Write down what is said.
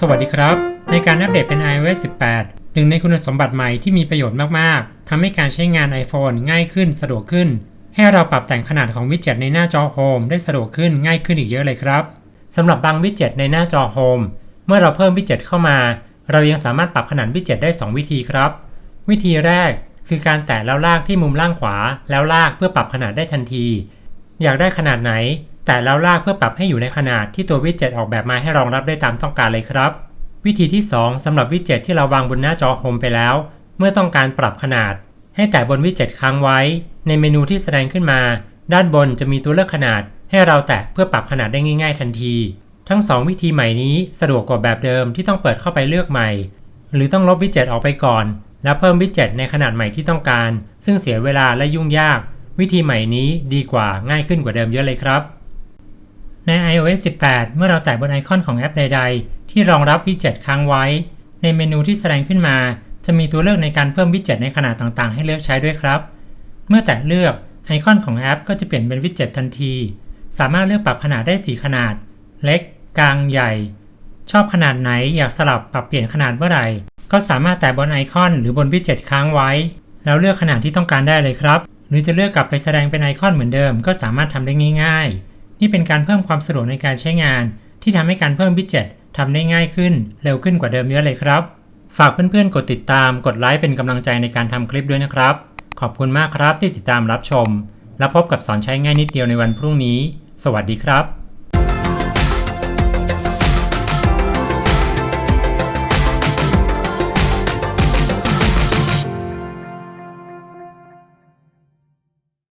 สวัสดีครับ ในการอัปเดตเป็น iOS 18 หนึ่งในคุณสมบัติใหม่ที่มีประโยชน์มาก ๆ ทำให้การใช้งาน iPhone ง่ายขึ้นสะดวกขึ้น ให้เราปรับแต่งขนาดของวิดเจ็ตในหน้าจอ Home ได้สะดวกขึ้นง่ายขึ้นอีกเยอะเลยครับสำหรับบางวิดเจ็ตในหน้าจอ Home เมื่อเราเพิ่มวิดเจ็ตเข้ามา เรายังสามารถปรับขนาดวิดเจ็ตได้ 2 วิธีครับ วิธีแรกคือการแตะแล้วลากที่มุมล่างขวา แล้วลากเพื่อปรับขนาดได้ทันที อยากได้ขนาดไหน แต่แล้วลากเพื่อปรับให้อยู่ในขนาดที่ตัววิดเจ็ตออกแบบมาให้รองรับได้ตามต้องการเลยครับ วิธีที่ 2สำหรับวิดเจ็ตที่เราวางบนหน้าจอโฮมไปแล้ว เมื่อต้องการปรับขนาด ให้แตะบนวิดเจ็ตค้างไว้ ในเมนูที่แสดงขึ้นมา ด้านบนจะมีตัวเลือกขนาด ให้เราแตะเพื่อปรับขนาดได้ง่าย ๆ ทันที ทั้ง 2 วิธีใหม่นี้สะดวกกว่าแบบเดิมที่ต้องเปิดเข้าไปเลือกใหม่ หรือต้องลบวิดเจ็ตออกไปก่อน แล้วเพิ่มวิดเจ็ตในขนาดใหม่ที่ต้องการ ซึ่งเสียเวลาและยุ่งยาก วิธีใหม่นี้ดีกว่าง่ายขึ้นกว่าเดิมเยอะเลยครับ ใน iOS 18 เมื่อเราแตะบนไอคอนของแอปใด ๆ ที่รองรับวิดเจ็ตค้างไว้ ในเมนูที่แสดงขึ้นมา จะมีตัวเลือกในการเพิ่มวิดเจ็ตในขนาดต่างๆ ให้เลือกใช้ด้วยครับ เมื่อแตะเลือกไอคอนของแอปก็จะเปลี่ยนเป็นวิดเจ็ตทันที สามารถเลือกปรับขนาดได้ 4 ขนาด เล็ก กลาง ใหญ่ ชอบขนาดไหนอยากสลับปรับเปลี่ยนขนาดเมื่อไหร่ ก็สามารถแตะบนไอคอนหรือบนวิดเจ็ตค้างไว้ แล้วเลือกขนาดที่ต้องการได้เลยครับ หรือจะเลือกกลับไปแสดงเป็นไอคอนเหมือนเดิม ก็สามารถทำได้ง่าย ๆ นี่เป็นการเพิ่มความสะดวกในการใช้งาน ที่ทำให้การเพิ่มวิดเจ็ตทำได้ง่ายขึ้น เร็วขึ้นกว่าเดิมเยอะเลยครับ ฝากเพื่อนๆ กดติดตาม กดไลค์เป็นกำลังใจในการทำคลิปด้วยนะครับ ขอบคุณมากครับที่ติดตามรับชม แล้วพบกับสอนใช้ง่ายนิดเดียวในวันพรุ่งนี้ สวัสดีครับ